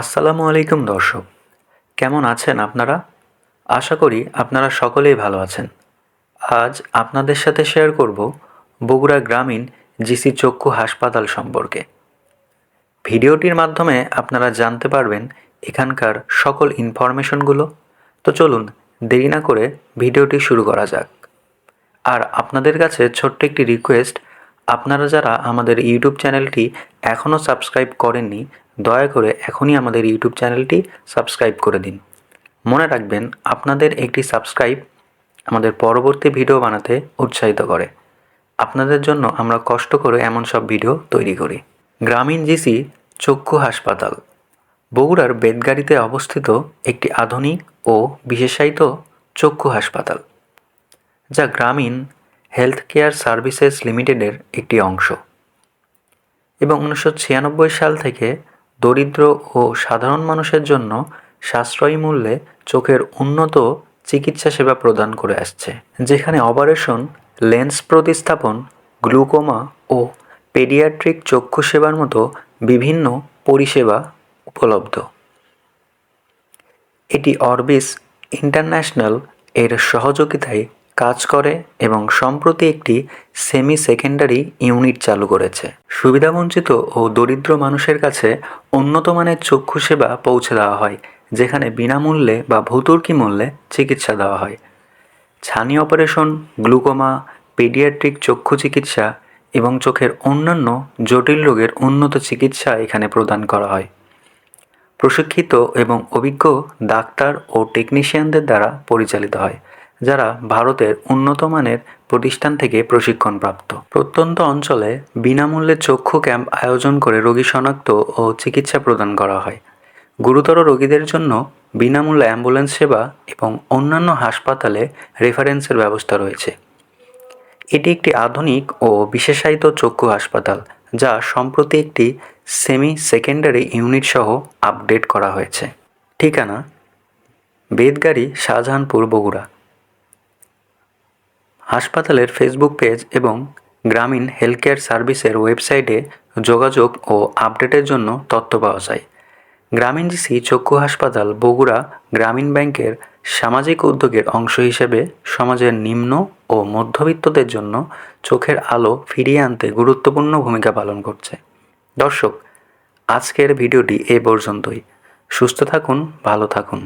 আসসালামু আলাইকুম দর্শক। কেমন আছেন আপনারা? আশা করি আপনারা সকলেই ভালো আছেন। আজ আপনাদের সাথে শেয়ার করব বগুড়া গ্রামীণ জিসি চক্ষু হাসপাতাল সম্পর্কে। ভিডিওটির মাধ্যমে আপনারা জানতে পারবেন এখানকার সকল ইনফরমেশনগুলো। তো চলুন দেরি না করে ভিডিওটি শুরু করা যাক। আর আপনাদের কাছে ছোট্ট একটি রিকোয়েস্ট, আপনারা যারা আমাদের ইউটিউব চ্যানেলটি এখনও সাবস্ক্রাইব করেননি দয়া করে এখনই আমাদের ইউটিউব চ্যানেলটি সাবস্ক্রাইব করে দিন। মনে রাখবেন, আপনাদের একটি সাবস্ক্রাইব আমাদের পরবর্তী ভিডিও বানাতে উৎসাহিত করে। আপনাদের জন্য আমরা কষ্ট করে এমন সব ভিডিও তৈরি করি। গ্রামীণ জিসি চক্ষু হাসপাতাল। বগুড়ার বেদগাড়িতে অবস্থিত একটি আধুনিক ও বিশেষায়িত চক্ষু হাসপাতাল, যা গ্রামীণ হেলথ কেয়ার সার্ভিসেস লিমিটেডের একটি অংশ। এবং উনিশশো ছিয়ানব্বই সাল থেকে দরিদ্র ও সাধারণ মানুষের জন্য সাশ্রয়ী মূল্যে চোখের উন্নত চিকিৎসা সেবা প্রদান করে আসছে, যেখানে অপারেশন, লেন্স প্রতিস্থাপন, গ্লুকোমা ও পেডিয়াট্রিক চক্ষু সেবার মতো বিভিন্ন পরিষেবা উপলব্ধ। এটি অরবিস ইন্টারন্যাশনাল এর সহযোগিতায় কাজ করে এবং সম্প্রতি একটি সেমি সেকেন্ডারি ইউনিট চালু করেছে। সুবিধাবঞ্চিত ও দরিদ্র মানুষের কাছে উন্নত মানের চক্ষু সেবা পৌঁছে দেওয়া হয়, যেখানে বিনামূল্যে বা ভূতুর্কি মূল্যে চিকিৎসা দেওয়া হয়। ছানি অপারেশন, গ্লুকোমা, পেডিয়াট্রিক চক্ষু চিকিৎসা এবং চোখের অন্যান্য জটিল রোগের উন্নত চিকিৎসা এখানে প্রদান করা হয়। প্রশিক্ষিত এবং অভিজ্ঞ ডাক্তার ও টেকনিশিয়ানদের দ্বারা পরিচালিত হয়। যারা ভারতের উন্নত মানের প্রতিষ্ঠান থেকে প্রশিক্ষণপ্রাপ্ত। প্রত্যন্ত অঞ্চলে বিনামূল্যে চক্ষু ক্যাম্প আয়োজন করে রোগী শনাক্ত ও চিকিৎসা প্রদান করা হয়। গুরুতর রোগীদের জন্য বিনামূল্যে অ্যাম্বুলেন্স সেবা এবং অন্যান্য হাসপাতালে রেফারেন্সের ব্যবস্থা রয়েছে। এটি একটি আধুনিক ও বিশেষায়িত চক্ষু হাসপাতাল, যা সম্প্রতি একটি সেমি সেকেন্ডারি ইউনিট সহ আপডেট করা হয়েছে। ঠিকানা? বেদগাড়ি, শাহজাহানপুর, বগুড়া। হাসপাতালের ফেসবুক পেজ এবং গ্রামীণ হেলথ কেয়ার সার্ভিসের ওয়েবসাইটে যোগাযোগ ও আপডেটের জন্য তথ্য পাওয়া যায়। গ্রামীণ জিসি চক্ষু হাসপাতাল বগুড়া গ্রামীণ ব্যাংকের সামাজিক উদ্যোগের অংশ হিসেবে সমাজের নিম্ন ও মধ্যবিত্তদের জন্য চোখের আলো ফিরিয়ে আনতে গুরুত্বপূর্ণ ভূমিকা পালন করছে। দর্শক, আজকের ভিডিওটি এ পর্যন্তই। সুস্থ থাকুন, ভালো থাকুন।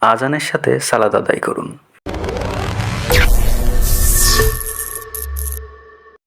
আজানের সাথে সালাদ আদায় করুন।